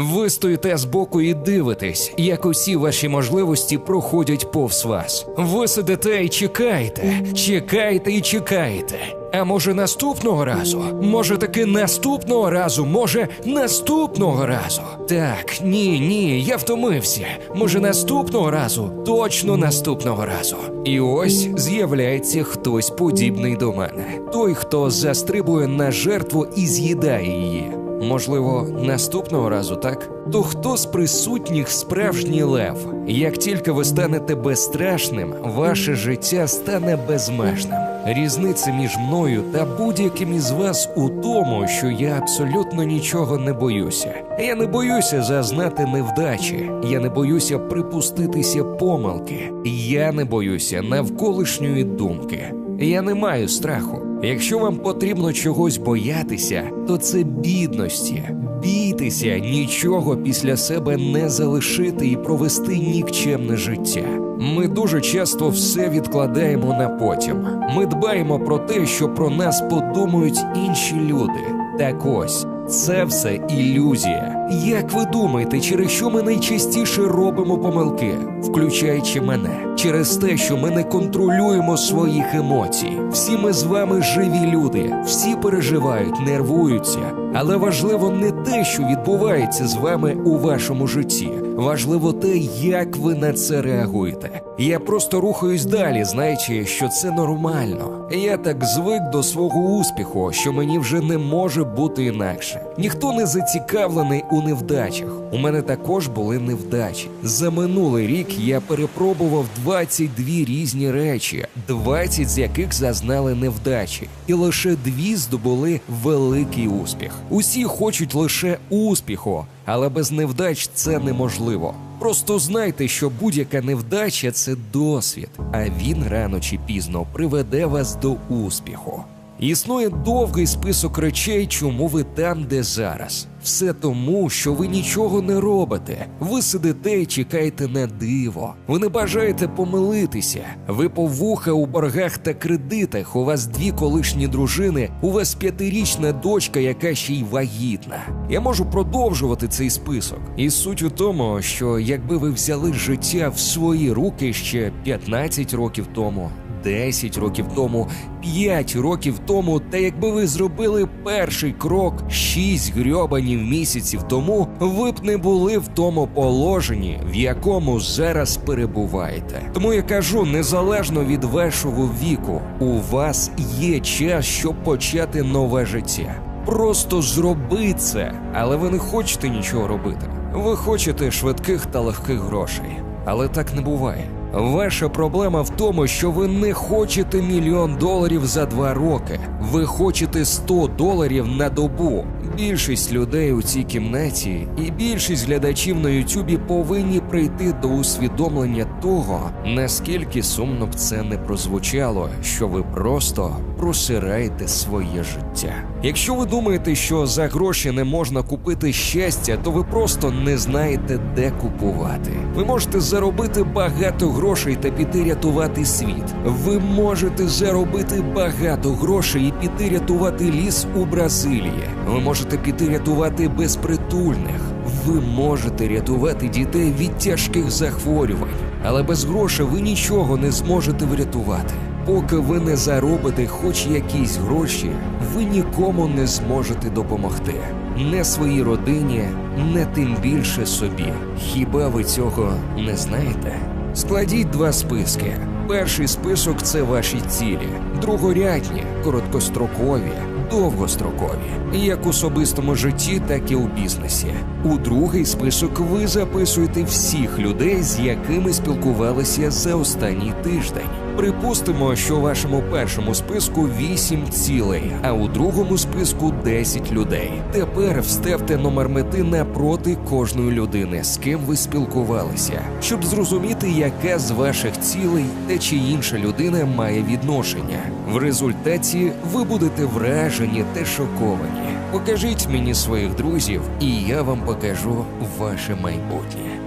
Ви стоїте збоку і дивитесь, як усі ваші можливості проходять повз вас. Ви сидите і чекаєте, чекаєте і чекаєте. А може наступного разу? Може таки наступного разу? Може наступного разу? Так, ні, ні, я втомився. Може наступного разу? Точно наступного разу. І ось з'являється хтось подібний до мене. Той, хто застрибує на жертву і з'їдає її. Можливо, наступного разу, так? То хто з присутніх справжній лев? Як тільки ви станете безстрашним, ваше життя стане безмежним. Різниця між мною та будь-яким із вас у тому, що я абсолютно нічого не боюся. Я не боюся зазнати невдачі, я не боюся припуститися помилки, я не боюся навколишньої думки. Я не маю страху. Якщо вам потрібно чогось боятися, то це бідності. Бійтеся нічого після себе не залишити і провести нікчемне життя. Ми дуже часто все відкладаємо на потім. Ми дбаємо про те, що про нас подумають інші люди. Так ось. Це все ілюзія. Як ви думаєте, через що ми найчастіше робимо помилки, включаючи мене, через те, що ми не контролюємо своїх емоцій? Всі ми з вами живі люди, всі переживають, нервуються. Але важливо не те, що відбувається з вами у вашому житті. Важливо те, як ви на це реагуєте. Я просто рухаюсь далі, знаючи, що це нормально. Я так звик до свого успіху, що мені вже не може бути інакше. Ніхто не зацікавлений у невдачах. У мене також були невдачі. За минулий рік я перепробував 22 різні речі, 20 з яких зазнали невдачі, і лише дві здобули великий успіх. Усі хочуть лише успіху, але без невдач це неможливо. Просто знайте, що будь-яка невдача це досвід, а він рано чи пізно приведе вас до успіху. Існує довгий список речей, чому ви там, де зараз. Все тому, що ви нічого не робите. Ви сидите і чекаєте на диво. Ви не бажаєте помилитися. Ви по вуха у боргах та кредитах. У вас дві колишні дружини, у вас п'ятирічна дочка, яка ще й вагітна. Я можу продовжувати цей список. І суть у тому, що якби ви взяли життя в свої руки ще 15 років тому. 10 років тому, 5 років тому, та якби ви зробили перший крок 6 грьобанів місяців тому, ви б не були в тому положенні, в якому зараз перебуваєте. Тому я кажу, незалежно від вашого віку, у вас є час, щоб почати нове життя. Просто зроби це, але ви не хочете нічого робити. Ви хочете швидких та легких грошей, але так не буває. Ваша проблема в тому, що ви не хочете мільйон доларів за два роки. Ви хочете 100 доларів на добу. Більшість людей у цій кімнаті і більшість глядачів на Ютубі повинні прийти до усвідомлення того, наскільки сумно б це не прозвучало, що ви просто просираєте своє життя. Якщо ви думаєте, що за гроші не можна купити щастя, то ви просто не знаєте, де купувати. Ви можете заробити багато грошей та піти рятувати світ. Ви можете заробити багато грошей і піти рятувати ліс у Бразилії. Ви можете піти рятувати безпритульних. Ви можете рятувати дітей від тяжких захворювань, але без грошей ви нічого не зможете врятувати. Поки ви не заробите хоч якісь гроші, ви нікому не зможете допомогти. Не своїй родині, не тим більше собі. Хіба ви цього не знаєте? Складіть два списки. Перший список це ваші цілі, другорядні, короткострокові, довгострокові, як у особистому житті, так і у бізнесі. У другий список ви записуєте всіх людей, з якими спілкувалися за останній тиждень. Припустимо, що у вашому першому списку 8 цілей, а у другому списку 10 людей. Тепер вставте номер мети напроти кожної людини, з ким ви спілкувалися, щоб зрозуміти, яка з ваших цілей та чи інша людина має відношення. В результаті ви будете вражені та шоковані. Покажіть мені своїх друзів, і я вам покажу ваше майбутнє.